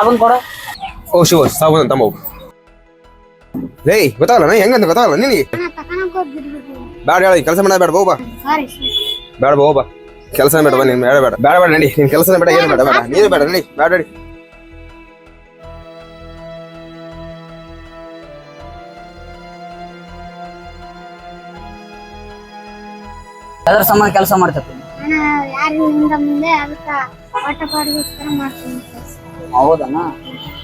ಸಾಬೂನ್ ಕೊಡು. ಓ ಶಿವ ಸಾಬೂನ್ ತಮ್ಮ ಹೇ ಗೊತ್ತಾಗಲ್ಲ ಹೆಂಗಂತ ಗೊತ್ತಾಗಲ್ಲ ನಿನಗೆ? ಬೇಡ ಹೇಳಿ ಕೆಲಸ ಮಾಡ ಬೇಡ ಬೋಬಾ ಬೇಡ ಬೋಬಾ ಕೆಲಸ ಬೇಡ ಬಾ ನೀನ್ ಬೇಡ ಬೇಡ. ಬೇಡ ಬೇಡ ನಡಿ. ನಿನ್ ಕೆಲಸ ಬೇಡ ಏನು ಬೇಡ ಬೇಡ. ನೀನು ಬೇಡ ನಡಿ. ಬೇಡ ನಡಿ. ಅದರ ಸಂಬಂಧ ಕೆಲಸ ಮಾಡ್ತೈತಿ ಅಣ್ಣ ಯಾರು ಹಿಂದ ಮುಂದೆ ಅದಕ್ಕೆ ಪಾಠ ಪಾಠಗೋಸ್ಕರ ಮಾಡ್ತೀನಿ ಕೆಲ್ಸ.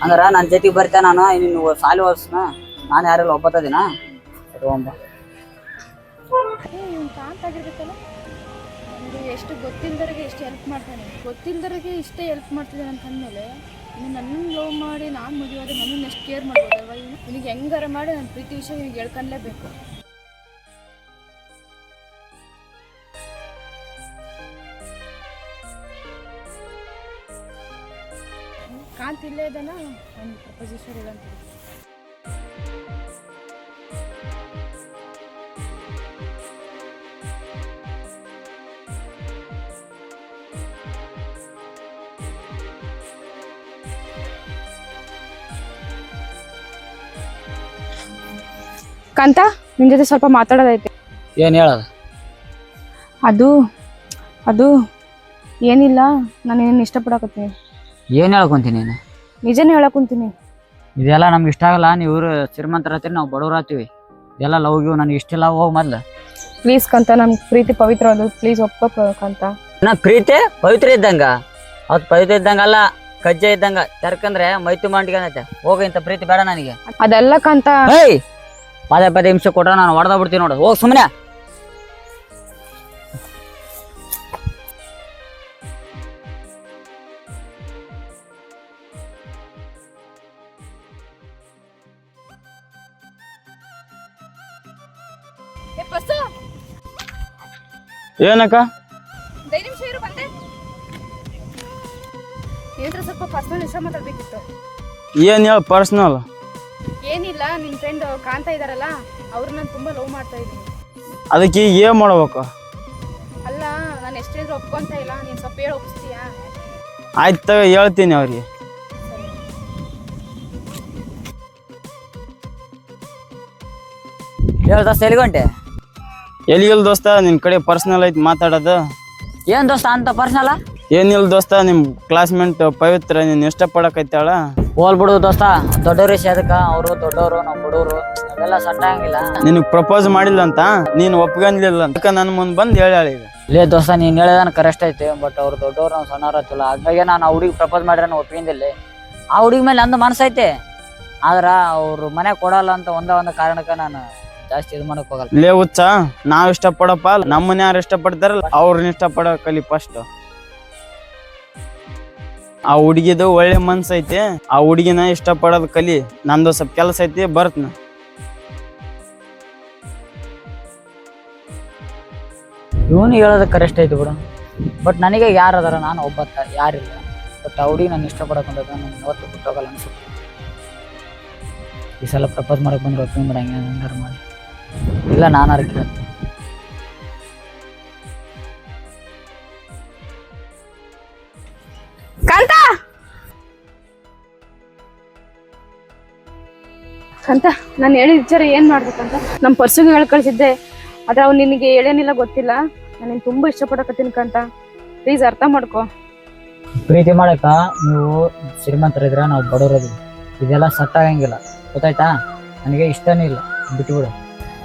ಅಂದ್ರ ನನ್ನ ಜೊತೆಗೆ ಬರ್ತೆ ನಾನು? ನೀನು ಸಾಲಿ ಓದಿಸ್ನ ನಾನು ಯಾರೆಲ್ಲ ಒಬ್ಬತ್ತದಿನ ತಗೊಂಬ ನನಗೆ ಎಷ್ಟು ಗೊತ್ತಿಲ್ದರಿಗೆ ಎಷ್ಟು ಹೆಲ್ಪ್ ಮಾಡ್ತಾನೆ. ಗೊತ್ತಿಲ್ದರಿಗೆ ಇಷ್ಟೇ ಹೆಲ್ಪ್ ಮಾಡ್ತಿದ್ದಾನೆ ಅಂತ ಅಂದಮೇಲೆ ಇನ್ನು ನನ್ನನ್ನು ಲವ್ ಮಾಡಿ ನಾನು ಮದುವೆ ನನ್ನನ್ನು ಎಷ್ಟು ಕೇರ್ ಮಾಡ್ಬೋದಲ್ವ ಇವನು ನಿನಗೆ ಹೆಂಗಾರ ಮಾಡಿ ನನ್ನ ಪ್ರೀತಿ ವಿಷಯ ನಿನಗೆ ಹೇಳ್ಕೊಂಡ್ಲೇಬೇಕು. ಕಾಂತ ಇಲ್ಲೇ ಇದ್ದಾನ ಪ್ರಪೋಸಿಷನ್ ಇಲ್ಲ ಅಂತ ಕಾಂತ ನಿನ್ ಜೊತೆ ಸ್ವಲ್ಪ ಮಾತಾಡೋದೈತೆ. ಏನು ಹೇಳೋದು ಅದು ಅದು ಏನಿಲ್ಲ ನಾನು ಏನು ಇಷ್ಟಪಡಕತ್ತೀನಿ. ಏನು ಹೇಳ್ಕೊಂತೀನಿ ನೀನು? ನಿಜನೇ ಹೇಳಕ್ ಕುಂತೀನಿ ಇದೆಲ್ಲ ನಮ್ಗೆ ಇಷ್ಟ ಆಗಲ್ಲ. ನೀವು ಇವ್ರು ಶ್ರೀಮಂತರ ಹತ್ತಿರ ನಾವು ಬಡವ್ರು ಹತ್ತೀವಿ. ಇದೆಲ್ಲ ಲವ್ ಯು ನನಗೆ ಇಷ್ಟಿಲ್ಲ ಹೋಗ್ ಮೊದ್ಲು. ಪ್ಲೀಸ್ ಕಂತ ನಮ್ಗೆ ಪ್ರೀತಿ ಪವಿತ್ರ ಅದು. ಪ್ಲೀಸ್ ಒಪ್ಕೋ ಕಂತ. ನಾ ಪ್ರೀತಿ ಪವಿತ್ರ ಇದ್ದಂಗ. ಅದು ಪವಿತ್ರ ಇದ್ದಂಗ ಅಲ್ಲ ಕಜ್ಜೆ ಇದ್ದಂಗ. ತೆರ್ಕಂದ್ರೆ ಮೈತು ಮಾಡ್ಕೊಂಡೈತೆ ಹೋಗ ಇಂಥ ಪ್ರೀತಿ ಬೇಡ ನನಗೆ. ಅದೆಲ್ಲ ಕಂತ. ಹೇಯ್ ಪದೇ ಪದೇ ಹಿಂಸೆ ಕೊಟ್ರೆ ನಾನು ಹೊಡೆದ ಬಿಡ್ತೀನಿ ನೋಡು. ಹೋಗ್ ಸುಮ್ಮನೆ ಏನಕ್ಕ? ನಿಮಿಷ ಇರು ಬಂದೆ. ಏನ್ರ ಸ್ವಲ್ಪ ಪರ್ಸನಲ್ ವಿಷಯ ಮಾತಾಡ್ಬೇಕಿತ್ತು. ಏನ್ ಹೇಳ ಪರ್ಸನಲ್ ಏನಿಲ್ಲ ನಿನ್ ಫ್ರೆಂಡ್ ಕಾಣ್ತಾ ಇದಾರಲ್ಲ ಅವ್ರು ನಾನು ತುಂಬಾ ಲವ್ ಮಾಡ್ತಾ ಇದ್ದೀನಿ. ಅದಕ್ಕೆ ಈಗ ಏನ್ ಮಾಡ್ಬೇಕು? ಅಲ್ಲ ನಾನು ಎಷ್ಟಿದ್ರು ಒಪ್ಕೊಂತ ಇಲ್ಲ ನೀನ್ ಸ್ವಲ್ಪ ಹೇಳಿ ಒಪ್ಪಿಸ್ತೀಯಾ ಆಯ್ತು ಹೇಳ್ತೀನಿ ಅವ್ರಿಗೆ. ಹೇಳ್ದ ಸೆಲ್ಗಂಟೆ ಎಲ್ಲಿಗಿಲ್ ದೋಸ್ತ? ನಿನ್ ಕಡೆ ಪರ್ಸನಲ್ ಐತಿ ಮಾತಾಡೋದು. ಏನ್ ದೋಸ್ತ ಅಂತ ಪರ್ಸನಲ್ಲ ಏನಿಲ್ಲ ದೋಸ್ತ ನಿಮ್ ಕ್ಲಾಸ್ಮೇಟ್ ಪವಿತ್ರ ನೀನ್ ಇಷ್ಟಪಡಕೈತಾಳ? ಹೋಲ್ ಬಿಡು ದೋಸ್ತ. ದೊಡ್ಡವ್ರ ಅದಕ್ಕ. ಅವರು ದೊಡ್ಡವರು ನಮ್ಮ ಬಡವರು. ಅದೆಲ್ಲ ಸಣ್ಣ ನಿನಗ್ ಪ್ರಪೋಸ್ ಮಾಡಿಲ್ಲ ಅಂತ ನೀನ್ ಒಪ್ಕೊಂಡಿಲ್ಲ ಅಂತ. ನನ್ ಮುಂದ್ ಬಂದ್ ಹೇಳಿ ಈಗ. ಲೇ ದೋಸ್ತ ನೀನ್ ಹೇಳೋದನ್ನ ಕರೆಕ್ಟ್ ಐತಿ ಬಟ್ ಅವ್ರು ದೊಡ್ಡವ್ರು ನಾವು ಸಣ್ಣವ್ರ ಹತ್ತಿಲ್ಲ. ಹಾಗಾಗಿ ನಾನು ಆ ಹುಡುಗಿ ಪ್ರಪೋಸ್ ಮಾಡ್ರೆ ನಾನು ಒಪ್ಪಿಂದಿಲ್ಲ ಆ ಹುಡುಗಿ ಮೇಲೆ ನಂದು ಮನಸ್ಸೈತೆ ಆದ್ರ ಅವ್ರು ಮನೆ ಕೊಡಲ್ಲ ಅಂತ ಒಂದ ಒಂದು ಕಾರಣಕ್ಕೆ ನಾನು ಜಾಸ್ತಿ ಇದು ಮಾಡಕ್ ಹೋಗಲ್ಲ. ಲೇ ಹುಚ್ಚ ನಾವ್ ಇಷ್ಟಪಡಪ್ಪ ನಮ್ಮನ್ನ ಯಾರು ಇಷ್ಟಪಡ್ತಾರಲ್ಲ ಅವ್ರನ್ನ ಇಷ್ಟಪಡ ಕಲಿ ಫಸ್ಟ್ ಆ ಹುಡುಗಿದು ಒಳ್ಳೆ ಮನ್ಸ್ ಐತಿ ಆ ಹುಡುಗಿನ ಇಷ್ಟಪಡೋದ್ ಕಲಿ ನಂದು ಸ್ವಲ್ಪ ಕೆಲಸ ಐತಿ ಬರ್ತನ. ಇವನು ಹೇಳೋದಕ್ಕೆ ಕರೆಕ್ಟ್ ಐತಿ ಬಿಡು. ಬಟ್ ನನಗೆ ಯಾರು ಅದಾರ ನಾನು ಒಬ್ಬ ಯಾರಿಲ್ಲ. ಬಟ್ ಆ ಹುಡುಗಿ ನಾನು ಇಷ್ಟಪಡಕ್ ಹೊಂಟದ ನಾನು ಯಾವತ್ತೂ ಬಿಟ್ಟೋಗಲ್ಲ ಅನ್ಸುತ್ತೆ. ಈ ಸಲ ಪ್ರಪೋಸ್ ಮಾಡಕ್ ಬಂದ್ರೆ ಒಪ್ಪಿಗೆ ಬಿಡಂಗೆ ಹಂಗಾರ ಮಾಡಿ. ಇಲ್ಲ ನಾನು ಅರ್ಕೆ ಕಾಂತ! ಕಂತ ನಾನು ಹೇಳಿದ ವಿಚಾರ ಏನ್ ಮಾಡ್ಬೇಕಂತ ನಮ್ಮ ಪರ್ಸುಗೆ ಹೇಳಿ ಕಳ್ಸಿದ್ದೆ. ಆದ್ರೆ ಅವ್ನು ನಿನಗೆ ಹೇಳೇನಿಲ್ಲ ಗೊತ್ತಿಲ್ಲ. ನಾನು ನಿನ್ ತುಂಬಾ ಇಷ್ಟಪಡಕತ್ತೀನಿ ಕಂತ. ಪ್ಲೀಸ್ ಅರ್ಥ ಮಾಡ್ಕೋ. ಪ್ರೀತಿ ಮಾಡಕ ನೀವು ಶ್ರೀಮಂತರಿದ್ರೆ ನಾವು ಬಡವರದ್ವಿ. ಇದೆಲ್ಲ ಸಟ್ ಆಗಂಗಿಲ್ಲ ಗೊತ್ತಾಯ್ತಾ? ನನಗೆ ಇಷ್ಟನೇ ಇಲ್ಲ. ಬಿಟ್ಬಿಡು.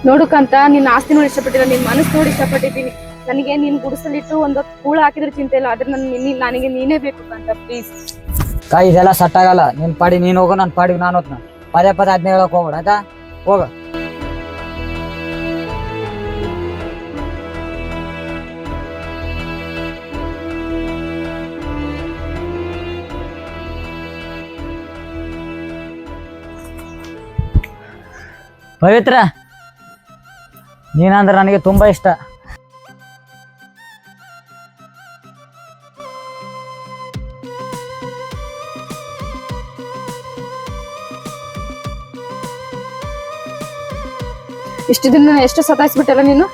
ನೋಡುಕಂತ ನಿನ್ನ ಆಸ್ತಿ ನೋಡಿ ಇಷ್ಟಪಟ್ಟಿಲ್ಲ, ನಿನ್ ಮನಸ್ಸು ನೋಡಿ ಇಷ್ಟಪಟ್ಟಿದ್ದೀನಿ. ನನಗೆ ನೀನ್ ಗುಡಿಸಲಿಟ್ಟು ಒಂದು ಕೂಳ ಹಾಕಿದ್ರೆ ಚಿಂತೆ ಇಲ್ಲ, ಆದ್ರೆ ನನ್ ನಿನ್ನ ನನಗೆ ನೀನೇ ಬೇಕು ಅಂತ ಪ್ಲೀಸ್ ಕಾಯಿ, ಇದೆಲ್ಲ ಸಟ್ ಆಗಲ್ಲ. ನಿನ್ ಪಾಡಿ, ನೀನ್ ಹೋಗೋ, ನನ್ ಪಾಡಿ ನಾನು ಹೋದ್ನ ಪದೇ ಪದೇ ಅದ್ನೇ ಹೇಳಕ್ ಹೋಗ್ಬೇಡ, ಆಯ್ತಾ? ಹೋಗ. ಪವಿತ್ರ ನೀನಂದ್ರೆ ನನಗೆ ತುಂಬಾ ಇಷ್ಟ. ಇಷ್ಟು ದಿನ ಎಷ್ಟು ಸತಾಯಿಸ್ಬಿಟ್ಟಲ್ಲ ನೀನು?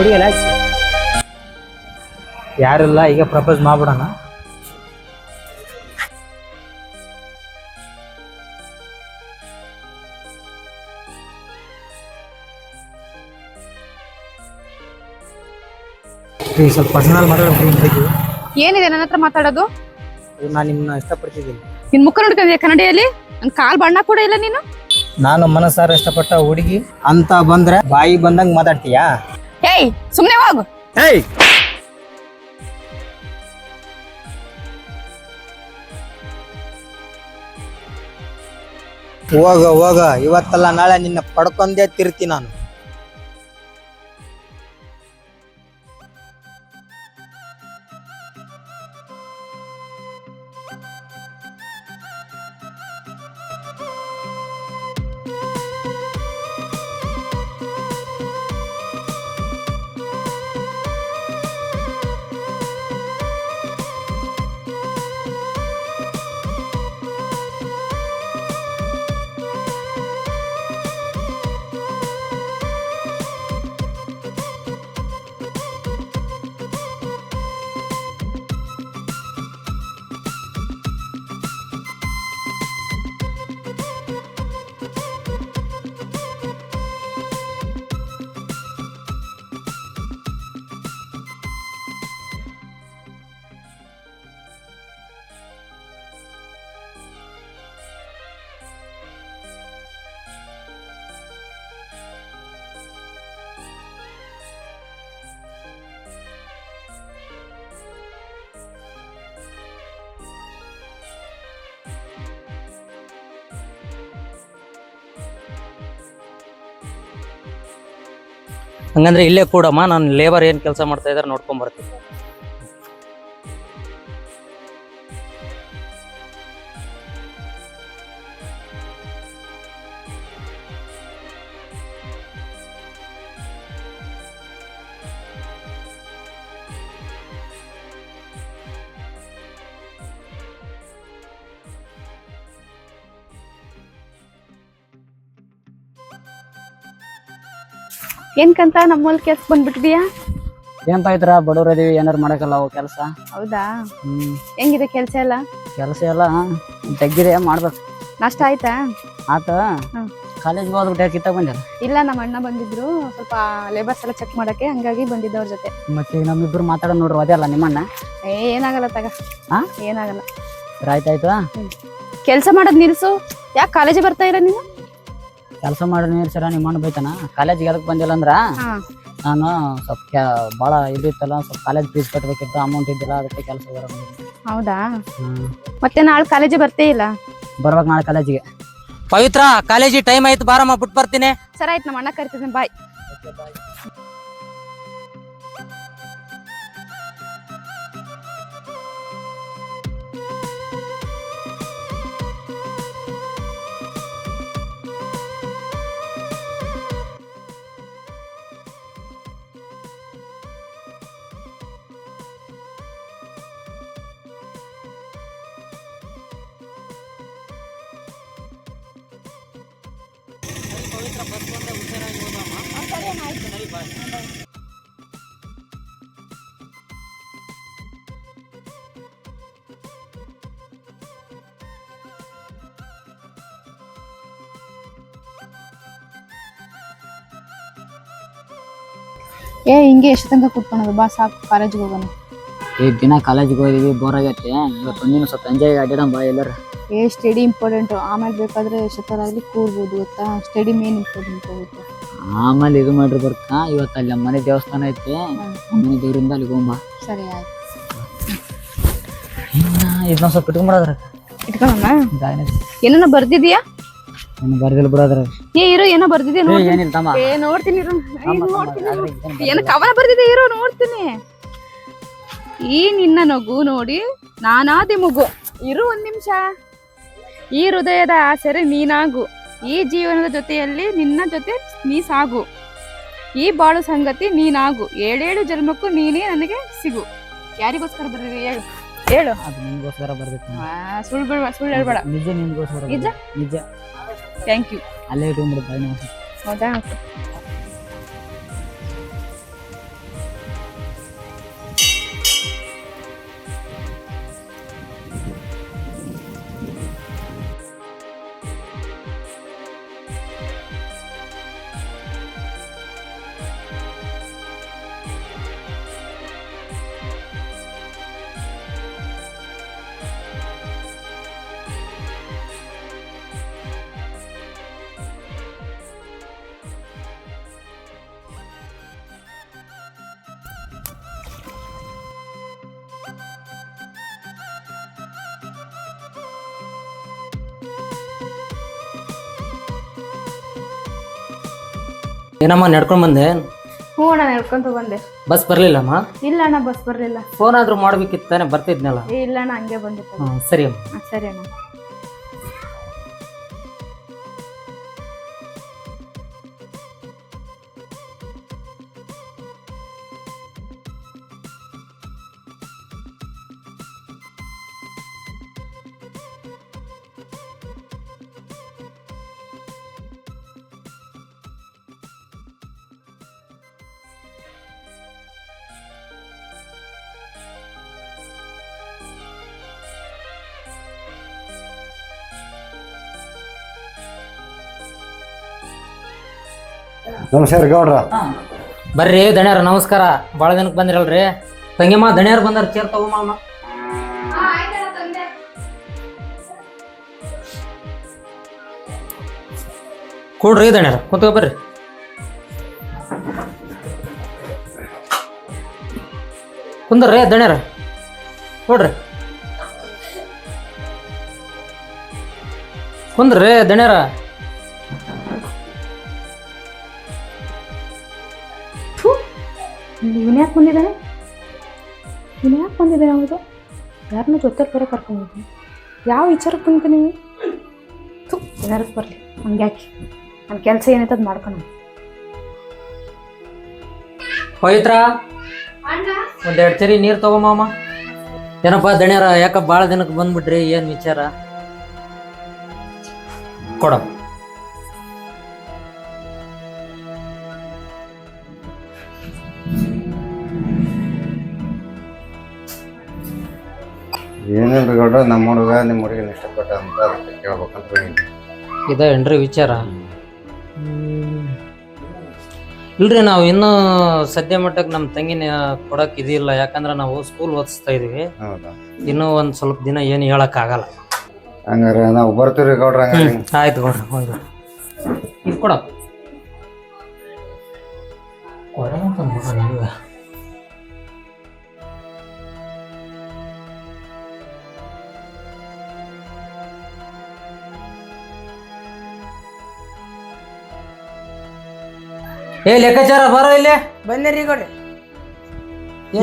ಹುಡುಗಿಲ್ಲ ಯಾರಿಲ್ಲ ಈಗ ಪ್ರಪೋಸ್ ಮಾಡ್ಬಿಡೋಣ? ಈಗ ಸ್ವಲ್ಪ ಪರ್ಸನಲ್ ಮಾತಾಡೋದು ಏನಿದೆ? ನನ್ನ ಹತ್ರ ಮಾತಾಡೋದು? ನಾನು ನಿಮ್ಮನ್ನ ಇಷ್ಟಪಡ್ತಿದ್ದೀನಿ. ನಿನ್ ಮುಖ ನೋಡ್ಕೊಂಡಿದ್ಯಾ ಕನ್ನಡಿಯಲ್ಲಿ? ನನ್ ಕಾಲ್ ಬಣ್ಣ ಕೂಡ ಇಲ್ಲ ನೀನು? ನಾನು ಮನಸ್ಸಾರ ಇಷ್ಟಪಟ್ಟ ಹುಡುಗಿ ಅಂತ ಬಂದ್ರೆ ಬಾಯಿ ಬಂದಂಗ್ ಮಾತಾಡ್ತೀಯಾ? ಏಯ್ ಸುಮ್ನೆ ಹೋಗು. ಏಯ್. ಹೋಗ ಹೋಗ. ಇವತ್ತಲ್ಲ ನಾಳೆ ನಿನ್ನ ಪಡ್ಕೊಂಡೇ ತಿರ್ತಿ ನಾನು. ಹಂಗಂದ್ರೆ ಇಲ್ಲೇ ಕೂಡಮ್ಮ ನಾನು ಲೇಬರ್ ಏನ್ ಕೆಲಸ ಮಾಡ್ತಾ ಇದಾರೆ ನೋಡ್ಕೊಂಡ್ ಬರ್ತೀನಿ. ಏನ್ಕಂತ ನಮ್ಮಲ್ಲಿ ಕೆಲ್ಸ ಬಂದ್ಬಿಟ್ಟಿದ್ಯಾ ಏನ್ ಪಾಯ್ತರ ಬಡವ್ರ ಇದೀವಿ ಏನಾರು ಮಾಡಕಲ್ಲ ಅವು ಕೆಲಸ? ಹೌದಾ? ಹ್ಮ್. ಹೆಂಗಿದೆ ಕೆಲ್ಸ ಎಲ್ಲ? ಕೆಲಸ ಎಲ್ಲ ತೆಗ್ಗಿದೆ ಮಾಡ್ಬೇಕು. ನಷ್ಟ ಆಯ್ತಾ? ಆತ? ಹ್ಮ್. ಕಾಲೇಜ್ಗೆ ಹೋದ್ಬಿಟ್ಟು ಕಿತ್ತ ಬಂದಿಲ್ಲ ಇಲ್ಲ ನಮ್ಮ ಅಣ್ಣ ಬಂದಿದ್ರು. ಸ್ವಲ್ಪ ಲೇಬರ್ಸ್ ಎಲ್ಲ ಚೆಕ್ ಮಾಡಕ್ಕೆ ಹಂಗಾಗಿ ಬಂದಿದ್ದ ಅವ್ರ ಜೊತೆ. ಮತ್ತೆ ಈಗ ನಮ್ಮಿಬ್ರು ಮಾತಾಡೋ ನೋಡ್ರಿ ಅದೇ ಅಲ್ಲ ನಿಮ್ಮಣ್ಣ? ಏ ಏನಾಗಲ್ಲ ತಗ. ಆ? ಏನಾಗಲ್ಲ. ಆಯ್ತಾಯ್ತು. ಕೆಲಸ ಮಾಡೋದ್ ನಿಲ್ಸು. ಯಾಕೆ ಕಾಲೇಜಿಗೆ ಬರ್ತಾ ಇರ ನೀನು ಕೆಲಸ ಮಾಡಿ ನೀರು ಸರ ನಿಮ್ಮಣ್ಣ ಬೈತಾನ? ಕಾಲೇಜಿಗೆ ಎದಕ್ ಬಂದಿಲ್ಲ ಅಂದ್ರ? ಹಾ. ನಾನು ಸ್ವಲ್ಪ ಕ್ಯಾ- ಭಾಳ ಇದಿತ್ತಲ್ಲ ಸ್ವಲ್ಪ ಕಾಲೇಜ್ ಫೀಸ್ ಕಟ್ಟಬೇಕಿತ್ತು ಅಮೌಂಟ್ ಇದ್ದಿಲ್ಲ ಅದಕ್ಕೆ ಕೆಲಸ ಹೌದಾ? ಮತ್ತೆ ನಾಳೆ ಕಾಲೇಜ್ ಬರ್ತೇ ಇಲ್ಲ? ಬರ್ಬೇಕು ನಾಳೆ ಕಾಲೇಜಿಗೆ. ಪವಿತ್ರ ಕಾಲೇಜಿ ಟೈಮ್ ಆಯ್ತು ಬಾರಮ್ಮ ಬಿಟ್ಟು ಬರ್ತೀನಿ. ಸರ್ ಆಯ್ತು ನಮ್ಮ ಅಣ್ಣ ಕರಿತಿದ್ದೀನಿ ಬಾಯ್ ಏ ಹಿಂಗೆ ಎಷ್ಟು ತನಕ ಕುತ್ಕೊಳೋದು? ಬಾ ಸಾಕು ಕಾಲೇಜ್ಗೆ ಹೋಗೋಣ. ಈಗ ದಿನ ಕಾಲೇಜ್ಗೆ ಹೋಗಿದೀವಿ ಬೋರ್ ಆಗತ್ತೆ ಇವತ್ತು ಒಂದಿನ ಸ್ವಲ್ಪ ಎಂಜಾಯ್ ಅಡ್ಡಾಡೋಣ ಬಾ ಎಲ್ಲರ. ಏ ಸ್ಟಡಿ ಇಂಪಾರ್ಟೆಂಟ್ ಆಮೇಲೆ ಬೇಕಾದ್ರೆ ಎಷ್ಟೊತ್ತರಾಗ್ಲಿ ಕೂರ್ಬೋದು ಗೊತ್ತಾ? ಸ್ಟಡಿ ಮೇನ್ ಇಂಪಾರ್ಟೆಂಟ್ ಆಗುತ್ತೆ. ಆಮೇಲೆ ಇದು ಮಾಡ್ರಿ ಬರ್ಕ ಇವತ್ತು ಅಲ್ಲಿ ನಮ್ಮ ಮನೆ ದೇವಸ್ಥಾನ ಐತಿ. ಮನೆ ದೇವರಿಂದ ಅಲ್ಲಿ ಹೋಗ್ಬಾ. ಸರಿ ಆಯ್ತು. ಇನ್ನ ಇದನ್ನ ಸ್ವಲ್ಪ ಇಟ್ಕೊಂಡ್ಬಿಡೋದ್ರ ಇಟ್ಕೊಳ್ಳೋಣ ಏನನ್ನ ಬರ್ದಿದ್ಯಾ? ಏನು ಬರ್ದಿಲ್ಲ ಬಿಡೋದ್ರ. ಏ ಇರೋ ಏನೋ ಬರ್ದಿದ್ಯಾ? ಏನಿಲ್ಲ ತಮ್ಮ. ಏ ನೋಡ್ತೀನಿ ಇರು. ನೋಡ್ತೀನಿ. ಏನೋ ಕವನ ಬರ್ದಿದೆ ಇರೋ ನೋಡ್ತೀನಿ. ಈ ನಿನ್ನ ನಗು ನೋಡಿ ನಾನಾದಿ ಮಗು. ಇರು ಒಂದ್ ನಿಮಿಷ. ಈ ಹೃದಯದ ಆಸರೆ ನೀನಾಗು. ಈ ಜೀವನದ ಜೊತೆಯಲ್ಲಿ ನಿನ್ನ ಜೊತೆ ನೀ ಸಾಗು. ಈ ಬಾಳು ಸಂಗತಿ ನೀನಾಗು. ಏಳೇಳು ಜನ್ಮಕ್ಕೂ ನೀನೇ ನನಗೆ ಸಿಗು. ಯಾರಿಗೋಸ್ಕರ ಬರ್ದಿದೆ ಹೇಳು. ಹೇಳು. ಅದು ನಿಮಗೋಸ್ಕರ ಆ, ಸುಳ್ಳು ಬಿಡ್ಬೇಡ ಸುಳ್ಳು ಹೇಳ್ಬೇಡ. ನಿಜ ನಿಮಗೋಸ್ಕರ ನಿಜ? ನಿಜ. ಥ್ಯಾಂಕ್ ಯು ಅಲ್ಲೇ ಇಟ್ಕೊಂಡ್ಬಿಡು ಬಾಯಿ ನೀವು ಹೌದಾ? ಏನಮ್ಮ ನಡ್ಕೊಂಡ್ ಬಂದೆ? ಹ್ಞೂ ಅಣ್ಣ ನಡ್ಕೊಂತ ಬಂದೆ. ಬಸ್ ಬರ್ಲಿಲ್ಲಮ್ಮ? ಇಲ್ಲ ಅಣ್ಣ ಬಸ್ ಬರಲಿಲ್ಲ. ಫೋನ್ ಆದ್ರೂ ಮಾಡ್ಬೇಕಿತ್ತು ತಾನೆ ಬರ್ತಿದ್ನಲ್ಲ? ಇಲ್ಲ ಅಣ್ಣ ಹಂಗೆ ಬಂದಿತ್ತು. ಹ್ಮ್ ಸರಿ ಅಮ್ಮ. ಹಾಂ ಸರಿ ಅಣ್ಣ. ನಮಸ್ಕಾರ ಗೌಡ್ರ. ಬರ್ರಿ ದಣ್ಯಾರ, ನಮಸ್ಕಾರ. ಭಾಳ ದಿನಕ್ಕೆ ಬಂದಿರಲ್ರಿ. ತಂಗಿಮ್ಮ ದಣ್ಯಾರ ಬಂದಾರ, ಚೇರ್ ತಗೊಂಬಮ್ಮ ಕೊಡ್ರಿ ದಣ್ಯಾರ, ಕೂತ್ಕೊ ಬರ್ರಿ. ಕುಂದ್ರಿ ದಣ್ಯಾರ, ಕೊಡ್ರಿ. ಕುಂದ್ರಿ ದಣ್ಯಾರ. ಇವನ್ ಯಾಕೆ ಬಂದಿದ್ದಾನೆ? ಇವನು ಯಾಕೆ ಬಂದಿದ್ದಾನೆ ಹೌದು. ಯಾರನ್ನೂ ಜೊತೆಲಿ ಬೇರೆ ಕರ್ಕೊಂಡಿದ್ದೀನಿ ಯಾವ ವಿಚಾರಕ್ಕೆ ಬಂದಿದ್ದೆ ನೀವು ಥು ಯಾರಕ್ಕೆ ಬರಲಿ. ಹಂಗೆ ಯಾಕೆ ನನ್ನ ಕೆಲಸ ಏನೈತೆ ಅದು ಮಾಡ್ಕೊಂಡು ಪವಿತ್ರ ಒಂದೆರಡು ಚರಿ ನೀರು ತಗೊಂಬಮ್ಮ ಏನಪ್ಪ ದಣ್ಯಾರ ಯಾಕ ಭಾಳ ದಿನಕ್ಕೆ ಬಂದ್ಬಿಟ್ರಿ? ಏನ್ ವಿಚಾರ? ಕೊಡ ಏನಿಲ್ರಿ ಗೌಡ್ರ ನಮ್ಮ ಹುಡುಗ ನಿಮ್ಮ ಹುಡುಗಿನ ಇಷ್ಟಪಟ್ಟ ಅಂತ ಅದಕ್ಕೆ ಕೇಳ್ಬೇಕಂತ ಬಂದಿದ್ದೆ. ಇದ ಏನ್ರಿ ವಿಚಾರ? ಹ್ಮ್. ಇಲ್ರಿ ನಾವು ಇನ್ನೂ ಸದ್ಯ ಮಟ್ಟಕ್ಕೆ ನಮ್ಮ ತಂಗಿನ ಕೊಡಕ್ ಇದಿಲ್ಲ. ಯಾಕಂದ್ರೆ ನಾವು ಸ್ಕೂಲ್ ಓದಿಸ್ತಾ ಇದೀವಿ. ಹೌದಾ? ಇನ್ನೂ ಒಂದು ಸ್ವಲ್ಪ ದಿನ ಏನು ಹೇಳಕ್ ಆಗಲ್ಲ. ಹಂಗಾರೆ ನಾವು ಬರ್ತೀವಿ ಗೌಡ್ರ ಹಂಗಾರೆ ಆಯ್ತು ಕೊಡ್ರಿ ಹೋಗಿ ಇದು ಕೊಡ ಏ ಲೆಕ್ಕಾಚಾರ ಬರೋ ಇಲ್ಲಿ? ಬಂದೇರಿ ಕೊಡಿ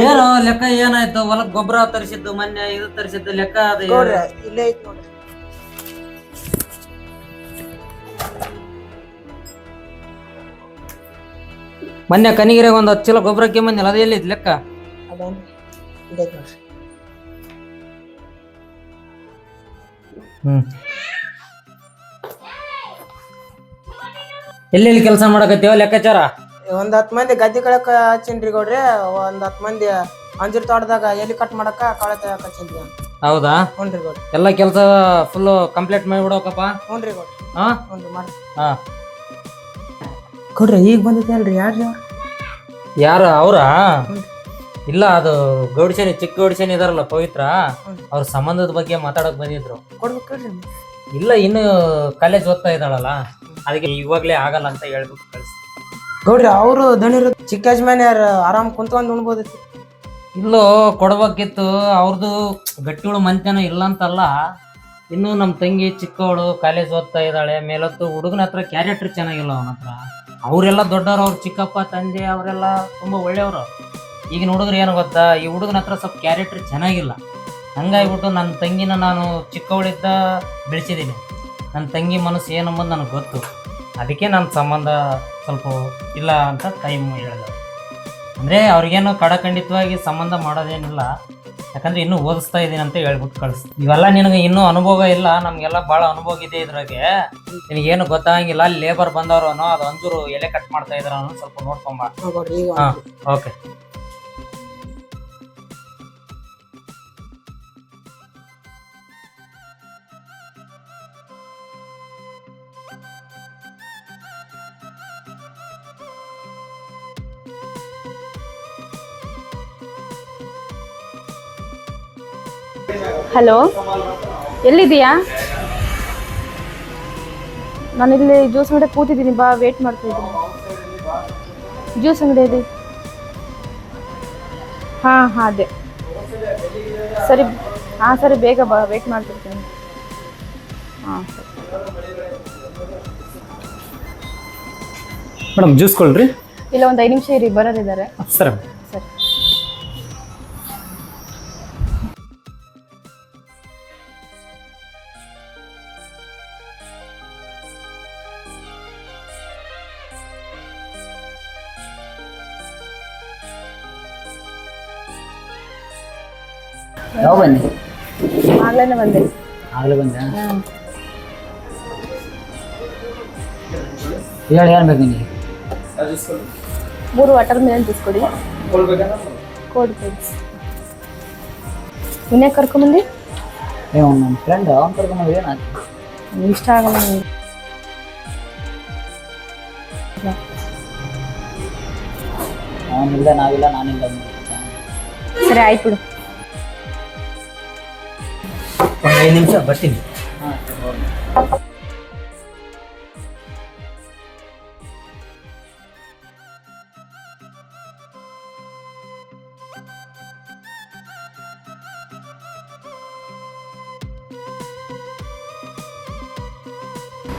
ಏನು ಲೆಕ್ಕ ಏನಾಯ್ತು? ಹೊಲಕ್ ಗೊಬ್ಬರ ತರಿಸಿದ್ದು ಮೊನ್ನೆ ಇದು ತರಿಸಿದ್ದು ಲೆಕ್ಕ ಅದು ಇಲ್ಲೇ ಐತಿ ನೋಡ್ರಿ. ಮೊನ್ನೆ ಕನಿಗಿರಾಗ ಒಂದ್ ಹತ್ತು ಚೀಲ ಗೊಬ್ಬರಕ್ಕೆ ಬಂದಿಲ್ಲ ಅದೇ ಎಲ್ಲಿ ಲೆಕ್ಕ? ಅದೇನ್ರಿ ಇಲ್ಲೇ ಐತಿ ನೋಡ್ರಿ. ಹ್ಮ್. ಎಲ್ಲೆಲ್ಲಿ ಕೆಲಸ ಮಾಡಕತ್ತೀವ ಲೆಕ್ಕಾಚಾರ? ಒಂದ್ ಹತ್ ಮಂದಿ ಗದ್ದೆ ಕಳಕ ಹಚ್ಚಿನ್ರಿ ಗೌಡ್ರಿ. ಒಂದ್ ಹತ್ ಮಂದಿ ಅಂಜೂರ್ ತೋಟದಾಗ ಎಲಿ ಕಟ್ ಮಾಡಕ ಕಾಳೆ ತೆಗಕ್ ಹಚ್ಚಿನ್ರಿ ಹೌದಾ? ಹ್ಞೂನ್ರಿ ಗೌಡ್ರಿ. ಎಲ್ಲ ಕೆಲಸ ಫುಲ್ ಕಂಪ್ಲೀಟ್ ಮಾಡಿಬಿಡೋಕಪ್ಪ? ಹ್ಞೂನ್ರಿ ಗೌಡ್ರಿ. ಹಾ? ಹ್ಞೂನ್ರಿ ಮಾಡಿ ಹಾ. ಕೊಡ್ರಿ ಈಗ ಬಂದಿದ್ದೆ ಅಲ್ರಿ ಯಾರ್ರಿ ಅವ್ರು? ಯಾರ ಅವ್ರ? ಇಲ್ಲ ಅದು ಗೌಡಶೇನಿ ಚಿಕ್ಕ ಗೌಡಶೇನಿ ಇದಾರಲ್ಲ ಪವಿತ್ರ. ಅವ್ರ ಸಂಬಂಧದ ಬಗ್ಗೆ ಮಾತಾಡಕ್ ಬಂದಿದ್ರು. ಕೊಡ್ಬೇಕಲ್ರಿ ಇಲ್ಲ ಇನ್ನು ಕಾಲೇಜ್ ಓದ್ತಾ ಇದ್ದಾಳಲ್ಲ ಅದಕ್ಕೆ ಇವಾಗಲೇ ಆಗಲ್ಲ ಅಂತ ಹೇಳ್ಬಿಟ್ಟು ಕಳಿಸ್ ಗೌಡ್ರಿ ಅವರು ದಣಿರು ಚಿಕ್ಕ ಯಜಮಾನಿ ಯಾರು ಆರಾಮ್ ಕುಂತ್ಕೊಂಡು ಉಣ್ಬೋದಿತ್ತು ಇಲ್ಲೋ ಕೊಡ್ಬೇಕಿತ್ತು ಅವ್ರದ್ದು ಗಟ್ಟಿಗಳು ಮಂತ್ಯನ ಇಲ್ಲ ಅಂತಲ್ಲ. ಇನ್ನು ನಮ್ಮ ತಂಗಿ ಚಿಕ್ಕವಳು ಕಾಲೇಜ್ ಓದ್ತಾ ಇದ್ದಾಳೆ ಮೇಲತ್ತು ಹುಡುಗನ ಹತ್ರ ಕ್ಯಾರೆಕ್ಟರ್ ಚೆನ್ನಾಗಿಲ್ಲ ಅವನ ಹತ್ರ. ಅವರೆಲ್ಲ ದೊಡ್ಡವ್ರು ಅವ್ರ ಚಿಕ್ಕಪ್ಪ ತಂದೆ ಅವರೆಲ್ಲ ತುಂಬ ಒಳ್ಳೆಯವರು. ಈಗಿನ ಹುಡುಗರು ಏನು ಗೊತ್ತಾ ಈ ಹುಡುಗನ ಹತ್ರ ಸ್ವಲ್ಪ ಕ್ಯಾರೆಕ್ಟರ್ ಚೆನ್ನಾಗಿಲ್ಲ. ಹಂಗಾಗ್ಬಿಟ್ಟು ನನ್ನ ತಂಗಿನ ನಾನು ಚಿಕ್ಕವಳಿದ್ದ ಬೆಳೆಸಿದ್ದೀನಿ. ನನ್ನ ತಂಗಿ ಮನಸ್ಸು ಏನಂಬುದು ನನಗೆ ಗೊತ್ತು. ಅದಕ್ಕೆ ನನ್ನ ಸಂಬಂಧ ಸ್ವಲ್ಪ ಇಲ್ಲ ಅಂತ ಟೈಮ್ ಹೇಳಿದೆ ಅಂದರೆ ಅವ್ರಿಗೇನು ಕಡಖಂಡಿತವಾಗಿ ಸಂಬಂಧ ಮಾಡೋದೇನಿಲ್ಲ. ಯಾಕಂದ್ರೆ ಇನ್ನೂ ಓದಿಸ್ತಾ ಇದ್ದೀನಿ ಅಂತ ಹೇಳ್ಬಿಟ್ಟು ಕಳಿಸ್ತೀನಿ ಇವೆಲ್ಲ ನಿನಗೆ ಇನ್ನೂ ಅನುಭವ ಇಲ್ಲ. ನಮಗೆಲ್ಲ ಭಾಳ ಅನುಭವ ಇದೆ ಇದ್ರಾಗೆ. ನಿನಗೇನು ಗೊತ್ತಾಗಂಗಿಲ್ಲ. ಅಲ್ಲಿ ಲೇಬರ್ ಬಂದವರು ಅನ್ನೋ ಅದು ಅಂಜೂರು ಎಲೆ ಕಟ್ ಮಾಡ್ತಾ ಇದ್ರ ಅನ್ನೋ ಸ್ವಲ್ಪ ನೋಡ್ಕೊಂಬ. ಹಾ. Okay hello? ಎಲ್ಲಿದ್ದೀಯಾ? ನಾನು ಇಲ್ಲಿ ಜ್ಯೂಸ್ ಅಂಗಡಿ ಕೂತಿದ್ದೀನಿ ಬಾ ವೇಟ್ ಮಾಡ್ತಿದ್ದೀನಿ ಜ್ಯೂಸ್ ಜ್ಯೂಸ್ ಇದೆ ಹಾಂ ಹಾಂ ಅದೇ. ಸರಿ ಹಾಂ ಸರಿ ಬೇಗ ಬಾ ವೇಟ್ ಮಾಡ್ತಿರ್ತೀನಿ. ಹಾಂ ಸರಿ. ಮೇಡಮ್ ಜ್ಯೂಸ್ ಕೊಡ್ರಿ ಇಲ್ಲ ಒಂದು ಐದು ನಿಮಿಷ ಇರಿ ಬರೋರಿದ್ದಾರೆ. ಸರ್. ಆಗ್ಲೇನೆ ಬಂದೆ ಆಗ್ಲೇ ಬಂದೆ ಹೇಳಿ ಏನ್ ಬೇಕು ನಿನಗೆ ಮೂರು watermelon juice cold drinks ಇನ್ನೇ ಕರ್ಕೊಂಬಂದು ಏ ಅವ್ನು ನಮ್ಮ ಫ್ರೆಂಡ್ ಅವ್ನು ಕರ್ಕೊಂಡು ಏನಾಯ್ತು ಇಷ್ಟ ಆಗಲ್ಲ ನನಗೆ ಅವನಿಲ್ಲ ನಾವಿಲ್ಲ ನಾನಿಲ್ಲ ಸರಿ ಆಯ್ತು ಬಿಡು ಒಂದು ಐದು ನಿಮಿಷ ಬರ್ತೀನಿ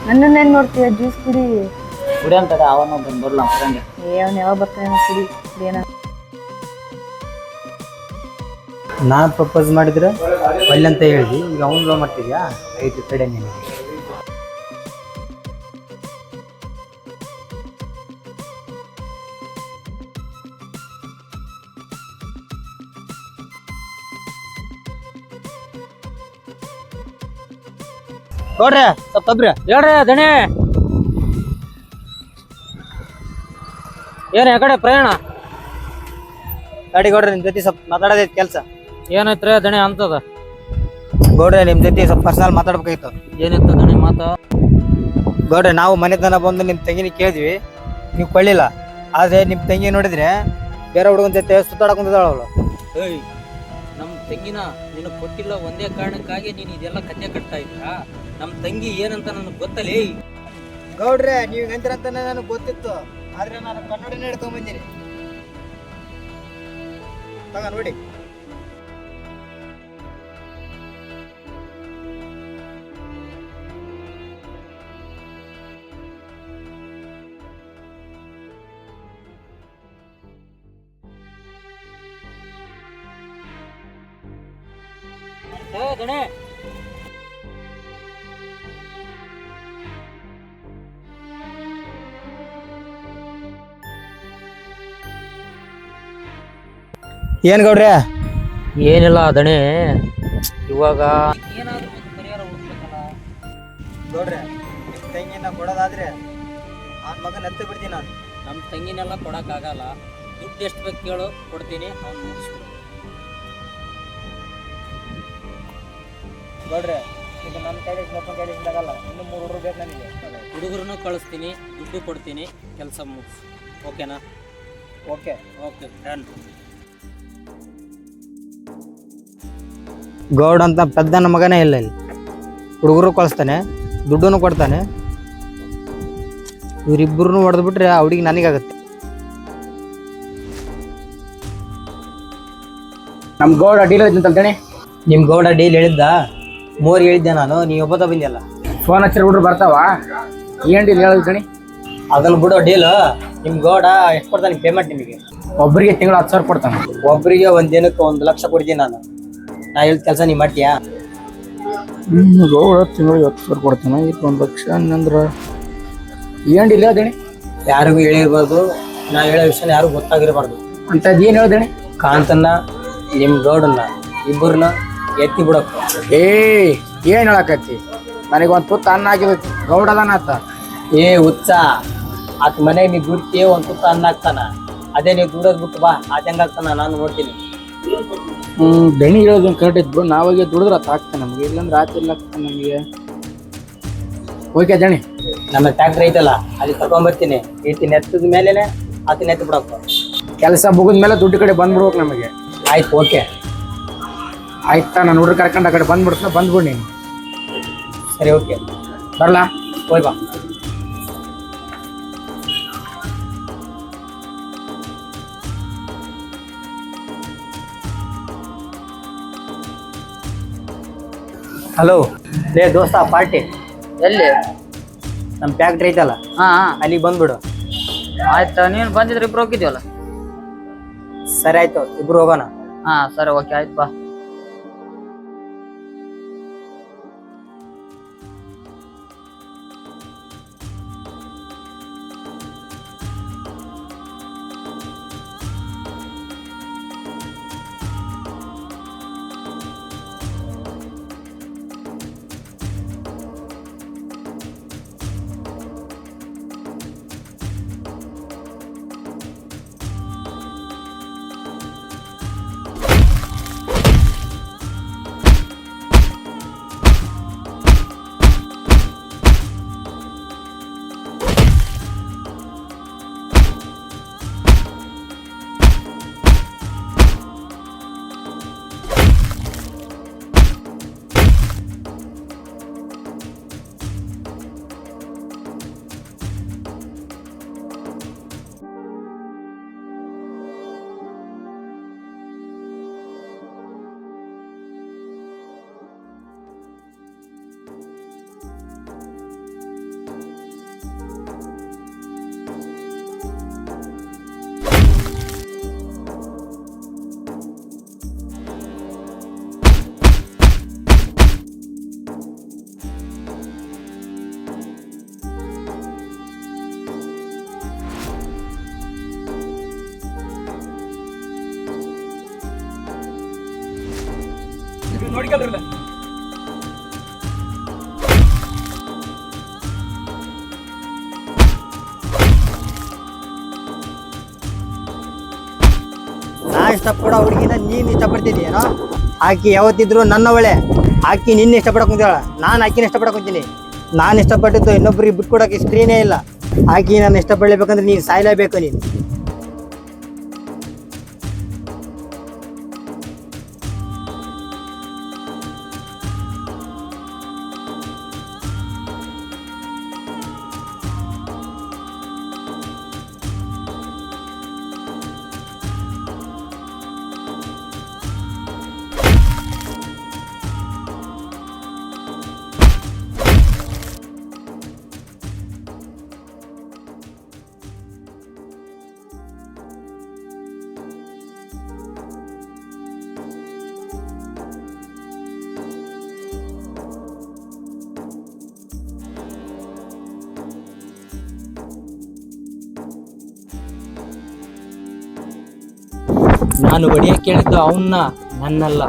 ನನ್ನನ್ನೇನು ನೋಡ್ತೀಯ ಜ್ಯೂಸ್ ಕುಡಿ ಕುಡಿ ಅಂತದ ಅವನು ಬಂದು ಬರಲ್ಲ ನಮ್ಮ ಫ್ರೆಂಡ್ ಏ ಅವ್ನು ಯಾವಾಗ ಬರ್ತಾನೆ ಕುಡಿ ಕುಡಿಯೋಣ ನಾನು ಪ್ರಪೋಸ್ ಮಾಡಿದ್ರೆ ಒಳ್ಳೆ ಅಂತ ಹೇಳಿದ್ವಿ. ಈಗ ಅವನು ಲವ್ ಮಾಡ್ತಿದ್ಯಾ? ಐದು ಕಡೆ ನೀನು ನೋಡ್ರಿ, ಸ್ವಲ್ಪ ತಬ್ರಿ ಹೇಳ್ರಿ, ದಣಿ. ಏನ್ ಕಡೆ ಪ್ರಯಾಣ? ಗಾಡಿ ಕೊಡ್ರಿ ನಿಮ್ ಜೊತೆ ಸ್ವಲ್ಪ ಮಾತಾಡೋದೈತಿ ಕೆಲಸ. ಏನೈತ್ರಿ ದಣಿ ಅಂತದ? ಗೌಡ್ರೆ ನಿಮ್ ಜೊತೆ ಸ್ವಲ್ಪ ಪರ್ಸನಲ್ ಮಾತಾಡ್ಬೇಕಾಗಿತ್ತು ಏನಿತ್ತು ದಣಿ ಮಾತು? ಗೌಡ್ರೆ ನಾವು ಮನೆ ತನ ಬಂದು ನಿಮ್ ತಂಗಿನ ಕೇಳಿದ್ವಿ. ನೀವು ಕೊಳ್ಳಿಲ್ಲ. ಆದ್ರೆ ನಿಮ್ ತಂಗಿ ನೋಡಿದ್ರೆ ಬೇರೆ ಹುಡುಗನ ಜೊತೆ ಸುತ್ತಾಡಕ್ ಅವಳು. ಏಯ್ ನಮ್ ತಂಗಿನ ನಿನ್ ಕೊಟ್ಟಿಲ್ಲ ಒಂದೇ ಕಾರಣಕ್ಕಾಗಿ ನೀನ್ ಇದೆಲ್ಲ ಕತೆ ಕಟ್ತಾ ಇದ್ರ ನಮ್ ತಂಗಿ ಏನಂತ ನನಗ್ ಗೊತ್ತಲೇ ಗೌಡ್ರೆ ನೀವು ಅಂತ ನನಗೆ ಗೊತ್ತಿತ್ತು. ಆದ್ರೆ ನಾನು ಕನ್ನಡನೇ ಹಿಡ್ಕೊಂಡ್ ಬಂದಿನಿ. ತಗ ನೋಡಿ. ದಣೆ ಏನ್ ಗೌಡ್ರೆ? ಏನಿಲ್ಲ ದಣೆ ಇವಾಗ ಏನಾದ್ರೂ ಒಂದು ಪರಿಹಾರ ಹುಡುಕ್ಬೇಕಲ್ಲ. ಗೌಡ್ರೆ ತಂಗಿನ ಕೊಡೋದಾದ್ರೆ ಆ ಮಗನ ಎತ್ತ ಬಿಡ್ತೀನಿ ನಾನು. ನಮ್ ತಂಗಿನೆಲ್ಲ ಕೊಡಕ್ಕಾಗಲ್ಲ. ದುಡ್ಡು ಎಷ್ಟು ಬೇಕು ಕೇಳು ಕೊಡ್ತೀನಿ ಅವ್ನು ಮುಗಿಸ್ಬಿಡು. ಗೌಡ್ರೆ ಇದು ನನ್ನ ಕೈಲಿ ಮಕ್ಕಳ ಕೈಲಿ ಆಗಲ್ಲ. ಇನ್ನು ಮೂರು ಹುಡುಗರು ಬೇಕು ನನಗೆ. ಹುಡುಗರನ್ನು ಕಳಿಸ್ತೀನಿ ದುಡ್ಡು ಕೊಡ್ತೀನಿ ಕೆಲಸ ಮುಗಿಸ್. ಓಕೆನಾ? ಓಕೆ. Okay done. ಗೌಡ್ ಅಂತ ನಮ್ಮ ಮಗನೇ ಇಲ್ಲ ಇಲ್ಲಿ. ಹುಡುಗರು ಕಳಿಸ್ತಾನೆ ದುಡ್ಡನ್ನು ಕೊಡ್ತಾನೆ. ಇವರಿಬ್ಬರನ್ನು ಹೊಡೆದ್ಬಿಟ್ರೆ ಆ ಹುಡುಗಿ ನನಗಾಗತ್ತೆ. ನಮ್ಮ ಗೌಡ ಡೀಲ್ ಅಂತ ಅಂತೇಳಿ ನಿಮ್ ಗೌಡ ಡೀಲ್ ಹೇಳಿದ್ದ? ಮೂರ್ ಹೇಳಿದ್ದೆ ನಾನು ನೀ ಒಬ್ಬತ ಬಂದಿಲ್ಲ ಫೋನ್ ಹಚ್ಚಿರ ಹುಡ್ರು ಬರ್ತಾವ. ಏನ್ ಡೀಲ್ ಕಣಿ ಅದನ್ನ ಬಿಡೋ ಡೀಲ್ ನಿಮ್ ಗೌಡ ಎಷ್ಟು ಕೊಡ್ತಾನೆ ಪೇಮೆಂಟ್ ನಿಮಗೆ? ಒಬ್ಬರಿಗೆ ತಿಂಗಳು ಹತ್ತು ಸಾವಿರ ಕೊಡ್ತಾನೆ. ಒಬ್ಬರಿಗೆ ಒಂದ್ ದಿನಕ್ಕೆ ಒಂದು ಲಕ್ಷ ಕೊಡ್ತೀನಿ ನಾನು. ನಾ ಹೇಳಿದ ಕೆಲಸ ನೀ ಮಾಡ್ತೀಯಾ? ಹ್ಮ್ ಗೌಡ ತಿಂಗಳಿಗೆ ಹತ್ತು ಸಾವಿರ ಕೊಡ್ತಾನೆ ಈಗ ಒಂದು ಲಕ್ಷ ಅಂದ್ರೆ ಏನ್ ಡೀಲ್ ಹೇಳ್ದೇಣಿ ಯಾರಿಗೂ ಹೇಳಿರ್ಬಾರ್ದು ನಾ ಹೇಳೋ ವಿಷಯ ಯಾರಿಗೂ ಗೊತ್ತಾಗಿರಬಾರ್ದು. ಅಂತದ್ ಏನ್ ಹೇಳ್ದೇಣಿ ಕಾಂತನ್ನ ನಿಮ್ ಗೌಡನ್ನ ಇಬ್ಬರನ್ನ ಎತ್ತಿ ಬಿಡಕ್ಕೆ ಏ ಏನ್ ಹೇಳಕತ್ತಿ? ನನಗೆ ಒಂದು ತುತ್ತ ಅನ್ನ ಆಗಿದೈತಿ ಗೌಡದಾನ ಆತ. ಏ ಹುಚ್ಚ. ಆತ ಮನೆ ನೀ ದುಡ್ತಿ ಒಂದ್ ತುತ್ತ ಅನ್ನ ಹಾಕ್ತಾನ. ಅದೇ ನೀವು ದುಡೋದ್ ಬಿಟ್ಟು ಬಾ. ಆತ ಹೆಂಗಾಗ್ತಾನ ನಾನು ನೋಡ್ತೀನಿ. ಹ್ಮ್ ಬೆಣ್ಣಿ ಹೇಳೋದು ಕರೆಕ್ಟ್ ಇತ್ತು ನಾವಾಗೆ ದುಡಿದ್ರೆ ಆತ ಆಗ್ತಾನೆ ನಮ್ಗೆ. ಇಲ್ಲಂದ್ರೆ ಆತ ಇಲ್ಲ ಆಗ್ತಾನೆ ನಮಗೆ. ಓಕೆ ಜಣಿ ನಮ್ಮ ಟ್ಯಾಕ್ಟ್ರ್ ಐತಲ್ಲ ಅಲ್ಲಿ ತಗೊಂಬರ್ತೀನಿ ಬರ್ತೀನಿ. ನೆತ್ತದ ಎತ್ತದ ಮೇಲೆನೆ ಆತನ ಎತ್ತಿ ಬಿಡಪ್ಪ. ಕೆಲಸ ಮುಗಿದ ಮೇಲೆ ದುಡ್ಡು ಕಡೆ ಬಂದ್ಬಿಡ್ಬೇಕು ನಮಗೆ. ಆಯ್ತು ಓಕೆ ಆಯ್ತಾ ನಾನು ಹುಡುಗ ಕರ್ಕೊಂಡು ಆ ಕಡೆ ಬಂದ್ಬಿಡ್ತೀನಿ ಬಂದ್ಬಿಡಿ ನೀನು. ಸರಿ ಓಕೆ ಬರಲಾ? ಹೋಯ್ ಬಾ. ಹಲೋ ಲೇ ದೋಸ್ತ ಪಾರ್ಟಿ ಎಲ್ಲಿ? ನಮ್ಮ ಫ್ಯಾಕ್ಟ್ರಿ ಐತಲ್ಲ? ಹಾ ಹಾ. ಅಲ್ಲಿಗೆ ಬಂದ್ಬಿಡು. ಆಯ್ತಾ ನೀನು ಬಂದಿದ್ರೆ ಇಬ್ರು ಹೋಗಿದ್ವಲ್ಲ ಸರಿ ಆಯ್ತು. ಇಬ್ರು ಹೋಗೋಣ. ಹಾ ಸರಿ ಓಕೆ ಆಯ್ತು ಬಾ. ಇಷ್ಟಪಡೋ ಹುಡುಗಿನ ನೀನು ಇಷ್ಟಪಡ್ತಿದ್ದೀನೋ ಆಕಿ ಯಾವತ್ತಿದ್ರು ನನ್ನವಳೆ. ಆಕಿ ನಿನ್ನ ಇಷ್ಟಪಡಕ್ಕೆ ಕುಂತಾಳ ನಾನು ಆಕಿನ ಇಷ್ಟಪಡಕ್ಕೆ ಕುಂತೀನಿ. ನಾನು ಇಷ್ಟಪಟ್ಟಿದ್ದು ಇನ್ನೊಬ್ಬರಿಗೆ ಬಿಟ್ಕೊಡೋಕೆ ಸ್ಕ್ರೀನೇ ಇಲ್ಲ. ಆಕಿ ನಾನು ಇಷ್ಟಪಡಲೇಬೇಕಂದ್ರೆ ನೀನು ಸಾಯ್ಲೇಬೇಕು ನೀನು. ನಾನು ಹೊಡಿಯಕ್ಕೆ ಕೇಳಿದ್ದು ಅವನ್ನ ನನ್ನಲ್ಲ.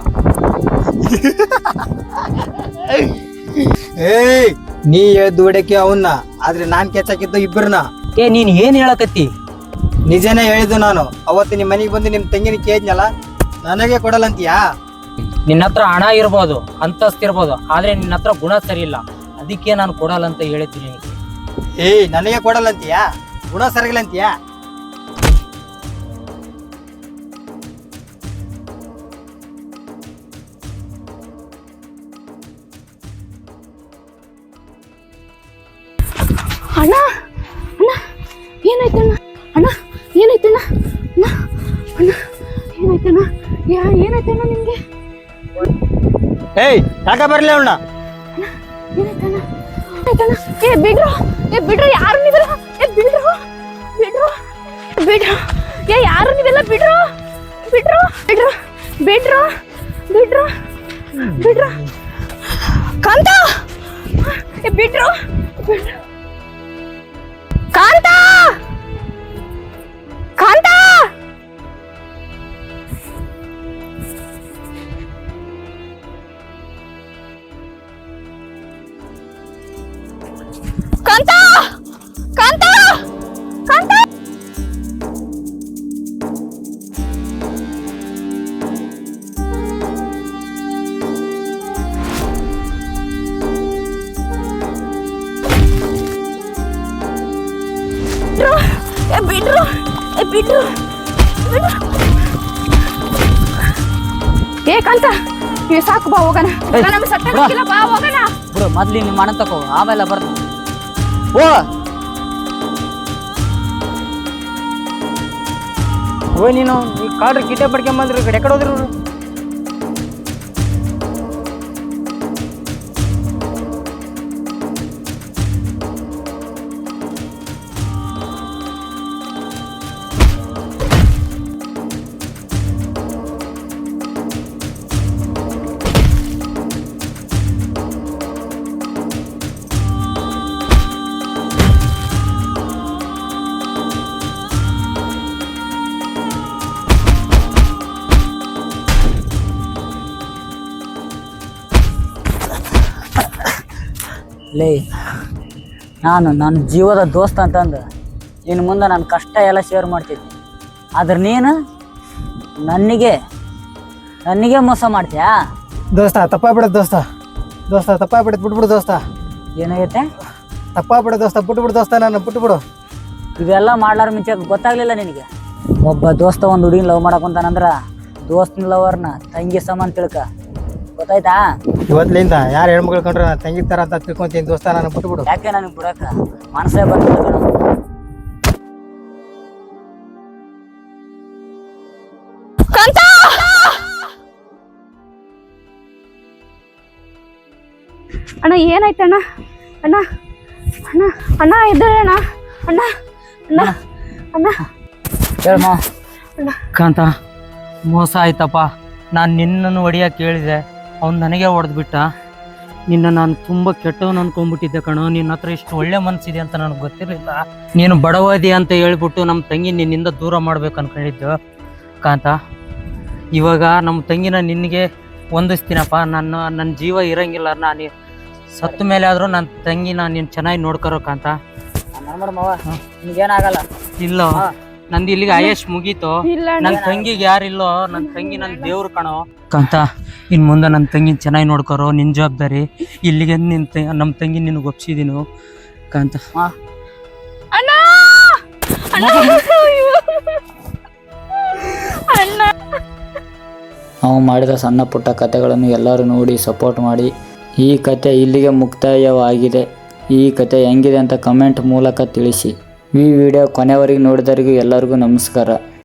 ಏಯ್ ನೀ ಹೇಳಿದ್ದು ಹೊಡಕ್ಕೆ ಅವನ್ನ ಆದ್ರೆ ನಾನ್ ಕೆಚ್ಚಾಕಿದ್ದು ಇಬ್ಬರನ್ನ ಏ ನೀನ್ ಏನ್ ಹೇಳಕತ್ತಿ? ನಿಜನೇ ಹೇಳಿದ್ದು ನಾನು. ಅವತ್ತು ನಿಮ್ಮ ಮನೆಗೆ ಬಂದು ನಿಮ್ ತಂಗಿನ ಕೇಳಿದ್ನಲ್ಲ ನನಗೆ ಕೊಡಲ್ಲ ಅಂತೀಯಾ ನಿನ್ನ ಹತ್ರ ಹಣ ಇರ್ಬೋದು ಅಂತಸ್ತಿರ್ಬೋದು ಆದ್ರೆ ನಿನ್ನ ಹತ್ರ ಗುಣ ಸರಿ ಇಲ್ಲ ಅದಕ್ಕೆ ನಾನು ಕೊಡಲ್ಲ ಅಂತ ಹೇಳಿದ್ದೀನಿ ನಿನಗೆ. ಏಯ್ ನನಗೆ ಕೊಡಲ್ಲ ಅಂತೀಯಾ ಗುಣ ಸರಿಗಿಲ್ಲ ಅಂತೀಯಾ ಏಯ್, ಯಾಕೆ ಬರ್ಲಿ ಅವಣ್ಣ ಏ, ಬಿಡ್ರು. ಏ, ಬಿಡ್ರು, ಯಾರು ನೀವೆಲ್ಲ? ಏ, ಬಿಡ್ರು. ಬಿಡ್ರು. ಬಿಡ್ರು. ಏ, ಯಾರು ನೀವೆಲ್ಲ? ಬಿಡ್ರು. ಬಿಡ್ರು. ಬಿಡ್ರು. ಬಿಡ್ರು. ಏ ಸಾಕು ಬಾ ಹೋಗೋಣ. ಸಟ್ಟ. ಗೊತ್ತಿಲ್ಲ, ಬಾ. ಹೋಗೋಣ. ಬಿಡು ಮೊದ್ಲು ನಿಮ್ಮ ಅಣ್ಣ ತಕೋ ಆಮೇಲೆ ಬರ್ತ ಓ! ಓ ನೀನು ಈ ಕಾಡ್ರಿ ಕಿಟೆ ಪಡ್ಕೊಂಬಂದ್ರಿ ಕಡೆ ಕಡೆ ಹೋದ್ರಿ ನಾನು ನನ್ನ ಜೀವದ ದೋಸ್ತ ಅಂತಂದು ಇನ್ನು ಮುಂದೆ ನನ್ನ ಕಷ್ಟ ಎಲ್ಲ ಶೇರ್ ಮಾಡ್ತಿದ್ದೆ. ಆದ್ರೆ ನೀನು ನನಗೆ ನನಗೆ ಮೋಸ ಮಾಡ್ತೀಯಾ? ದೋಸ್ತ ತಪ್ಪಾಗ್ಬಿಡತ್ ದೋಸ್ತ. ದೋಸ್ತ ತಪ್ಪಾಗ್ಬಿಡತ್ ಬಿಟ್ಬಿಡು ದೋಸ್ತ. ಏನಾಗೈತೆ? ತಪ್ಪಾಗ್ಬಿಡು ದೋಸ್ತ ಬಿಟ್ಬಿಡು ದೋಸ್ತ ನಾನು ಬಿಟ್ಬಿಡು. ಇವೆಲ್ಲ ಮಾಡ್ಲಾರ ಮುಂಚೆ ಗೊತ್ತಾಗ್ಲಿಲ್ಲ ನಿನಗೆ. ಒಬ್ಬ ದೋಸ್ತ ಒಂದು ಹುಡುಗಿನ ಲವ್ ಮಾಡಕ್ಕಂತಾನಂದ್ರೆ ದೋಸ್ತನ ಲವರ್ನ ತಂಗಿ ಸಮಾನ ತಿಳ್ಕ. ಗೊತ್ತಾಯ್ತಾ? ಇವತ್ತಿಂದ ಯಾರು ಹೆಣ್ಮಕ್ಳು ಕಂಡ್ರೆ ನಾನು ತಂಗಿ ತರ ಅಂತ ತಿಳ್ಕೊಂತೀನಿ ದೋಸ್ತ ನಾನು ಬಿಟ್ಬಿಡು. ಯಾಕೆ ನನಗೆ ಬಿಡಕ್ಕ? ಮನಸ್ಸೇ ಬರ್ತಿಲ್ಲ ಕಣೋ. ಅಣ್ಣ ಏನಾಯ್ತಣ್ಣ ಅಣ್ಣ? ಅಣ್ಣ ಅಣ್ಣ ಎದ್ದೇಳಣ್ಣ ಅಣ್ಣ. ಅಣ್ಣ ಅಣ್ಣ ಹೇಳಮ್ಮ. ಅಣ್ಣ. ಕಾಂತ ಮೋಸ ಆಯ್ತಪ್ಪ. ನಾನು ನಿನ್ನನ್ನು ಹೊಡಿಯಕ್ಕೆ ಹೇಳಿದೆ. ಅವ್ನು ನನಗೆ ಹೊಡೆದ್ಬಿಟ್ಟ ನಿನ್ನ ನಾನು ತುಂಬ ಕೆಟ್ಟವನು ಅನ್ಕೊಂಡ್ಬಿಟ್ಟಿದ್ದೆ ಕಣೋ. ನಿನ್ನ ಹತ್ರ ಇಷ್ಟು ಒಳ್ಳೆ ಮನಸ್ಸಿದೆ ಅಂತ ನನಗೆ ಗೊತ್ತಿರಲಿಲ್ಲ. ನೀನು ಬಡವಾದಿ ಅಂತ ಹೇಳ್ಬಿಟ್ಟು ನಮ್ಮ ತಂಗಿ ನಿನ್ನಿಂದ ದೂರ ಮಾಡ್ಬೇಕು ಅನ್ಕೊಂಡಿದ್ದು. ಕಾಂತ ಇವಾಗ ನಮ್ಮ ತಂಗಿನ ನಿನಗೆ ಹೊಂದಿಸ್ತೀನಪ್ಪ. ನನ್ನ ನನ್ನ ಜೀವ ಇರಂಗಿಲ್ಲ. ನಾನು ಸತ್ತ ಮೇಲೆ ಆದರೂ ನನ್ನ ತಂಗಿನ ನೀನು ಚೆನ್ನಾಗಿ ನೋಡ್ಕೊರೋ ಕಾಂತ. ನಾನ್ ಮಾಡ್ಬಿಡು ಮಾವ. ನಿನ್ಗೇನಾಗಲ್ಲ. ಇಲ್ಲ. ನಂದು ಇಲ್ಲಿಗೆ ಆಯಶ್ ಮುಗೀತು. ನನ್ನ ತಂಗಿಗೆ ಯಾರಿಲ್ಲೋ ನನ್ನ ತಂಗಿ ನನ್ನ ದೇವ್ರು ಕಣೋ. ಕಾಂತ ಇನ್ ಮುಂದೆ ನನ್ನ ತಂಗಿನ ಚೆನ್ನಾಗಿ ನೋಡ್ಕೊರೋ ನಿನ್ ಜವಾಬ್ದಾರಿ. ಇಲ್ಲಿಗೆ ನಿನ್ ನಮ್ಮ ತಂಗಿ ನಿನಗೆ ಒಪ್ಸಿದೀನು. ಕಾಂತ. ಅಣ್ಣ! ಅಣ್ಣ! ಅಣ್ಣ. ನಾವು ಮಾಡಿದ ಸಣ್ಣ ಪುಟ್ಟ ಕಥೆಗಳನ್ನು ಎಲ್ಲರೂ ನೋಡಿ ಸಪೋರ್ಟ್ ಮಾಡಿ. ಈ ಕತೆ ಇಲ್ಲಿಗೆ ಮುಕ್ತಾಯವಾಗಿದೆ. ಈ ಕತೆ ಹೆಂಗಿದೆ ಅಂತ ಕಮೆಂಟ್ ಮೂಲಕ ತಿಳಿಸಿ. ಈ ವಿಡಿಯೋ ಕೊನೆವರೆಗೆ ನೋಡಿದವರಿಗೂ ಎಲ್ಲರಿಗೂ ನಮಸ್ಕಾರ.